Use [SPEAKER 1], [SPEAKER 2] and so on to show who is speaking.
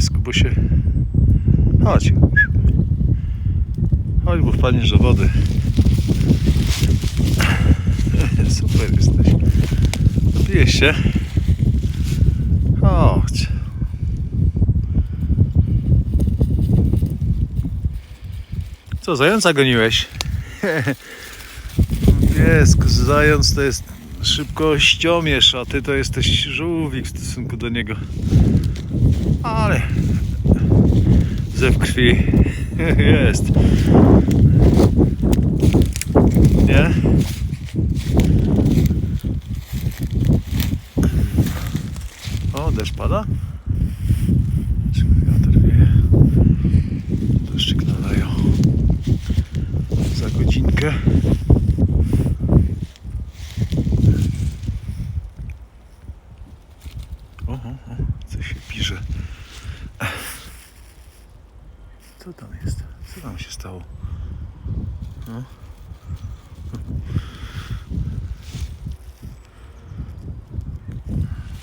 [SPEAKER 1] piesku, bo się... Chodź. Chodź, bo wpadniesz do wody. Super jesteś. Napijesz się? Chodź. Co, zająca goniłeś? Piesku, zając to jest szybkościomierz, a ty to jesteś żółwik w stosunku do niego. Ale zew krwi jest. Nie? O, deszcz pada? Deszczyk naleją. Za godzinkę. O, o, o, coś się pisze. Co tam jest? Co tam się stało? No.